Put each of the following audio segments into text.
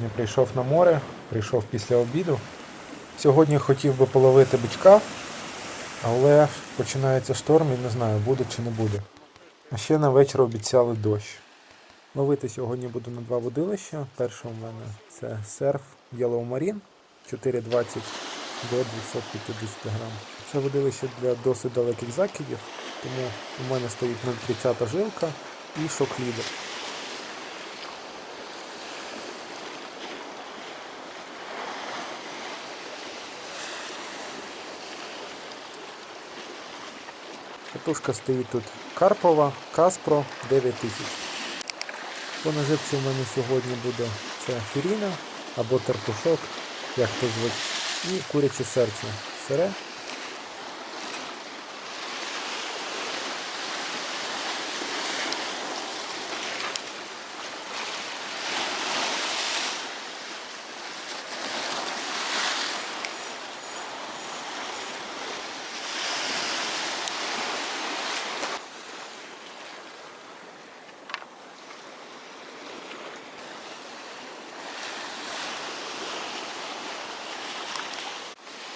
Сьогодні прийшов на море, прийшов після обіду. Сьогодні хотів би половити бичка, але починається шторм і не знаю, буде чи не буде. А ще на вечір обіцяли дощ. Ловити сьогодні буду на два водилища. Перше у мене це серф Yellow Marine 4,20 до 250 грам. Це водилище для досить далеких закидів, тому у мене стоїть 0,30 жилка і шок-лідер. Катушка стоїть тут Карпова, Каспро 9000. По наживці в мене сьогодні буде це фіріна або терпушок, як то звуть, і куряче серце. Сире.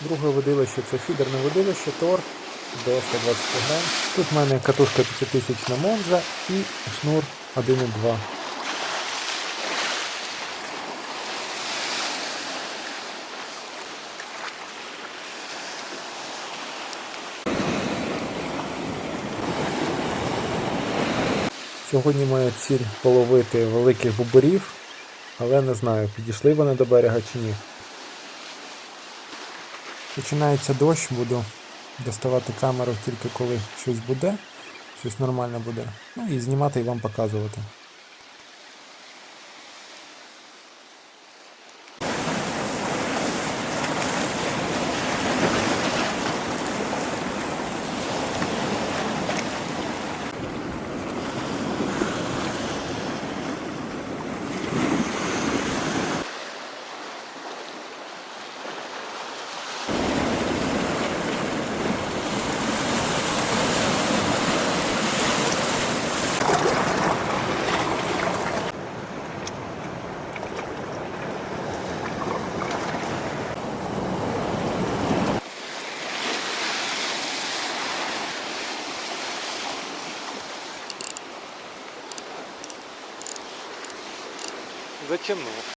Друге водилище це фідерне водилище Тор до 120 грам. Тут в мене катушка 5000 на Монза і шнур 1,2. Сьогодні моя ціль половити великих бубурів, але не знаю, підійшли вони до берега чи ні. Починається дощ, буду доставати камеру тільки коли щось буде, щось нормально буде. Ну і знімати і вам показувати. Затягнув.